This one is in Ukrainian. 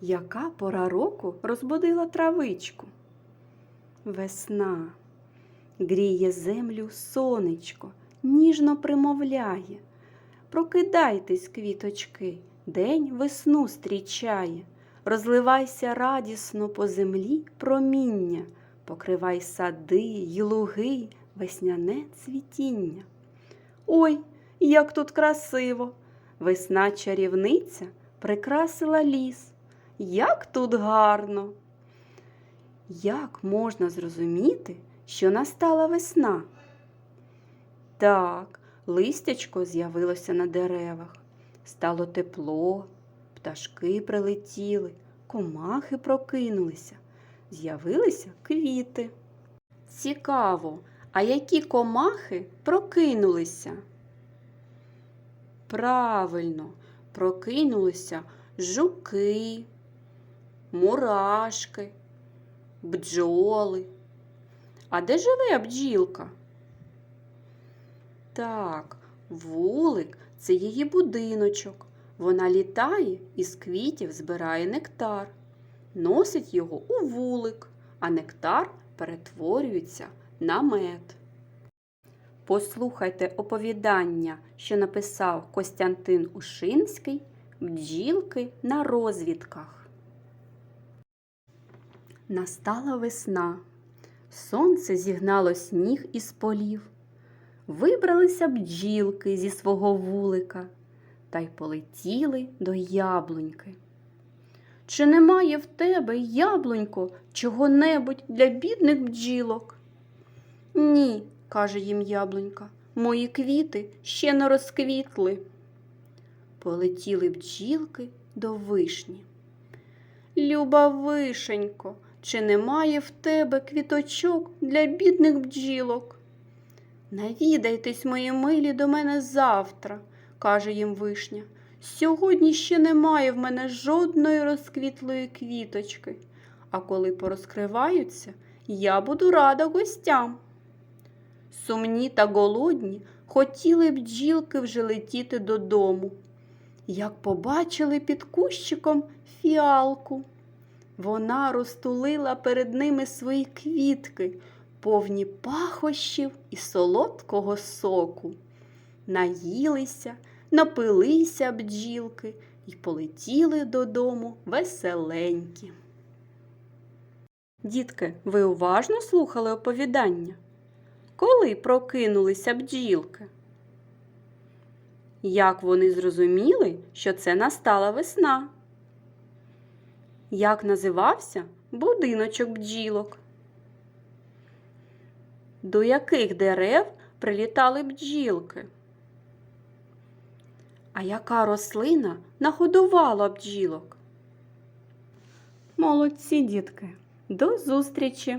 Яка пора року розбудила травичку? Весна гріє землю сонечко, ніжно примовляє. Прокидайтесь, квіточки, день весну стрічає. Розливайся радісно по землі проміння, покривай сади й луги, весняне цвітіння. Ой, як тут красиво! Весна чарівниця прикрасила ліс. Як тут гарно! Як можна зрозуміти, що настала весна? Так, листячко з'явилося на деревах, стало тепло, пташки прилетіли, комахи прокинулися, з'явилися квіти. Цікаво, а які комахи прокинулися? Правильно, прокинулися жуки, мурашки, бджоли. А де живе бджілка? Так, вулик це її будиночок. Вона літає і з квітів збирає нектар, носить його у вулик, а нектар перетворюється на мед. Послухайте оповідання, що написав Костянтин Ушинський Бджілки на розвідках. Настала весна. Сонце зігнало сніг із полів. Вибралися бджілки зі свого вулика та й полетіли до яблуньки. Чи немає в тебе, яблунько, чого-небудь для бідних бджілок? Ні, каже їм яблунька, мої квіти ще не розквітли. Полетіли бджілки до вишні. Люба вишенько, чи немає в тебе квіточок для бідних бджілок? Навідайтесь, мої милі, до мене завтра, каже їм вишня. Сьогодні ще немає в мене жодної розквітлої квіточки, а коли порозкриваються, я буду рада гостям. Сумні та голодні хотіли бджілки вже летіти додому. Як побачили під кущиком фіалку. Вона розтулила перед ними свої квітки, повні пахощів і солодкого соку. Наїлися, напилися бджілки і полетіли додому веселенькі. Дітки, ви уважно слухали оповідання? Коли прокинулися бджілки? Як вони зрозуміли, що це настала весна? Як називався будиночок бджілок? До яких дерев прилітали бджілки? А яка рослина нагодувала бджілок? Молодці, дітки! До зустрічі!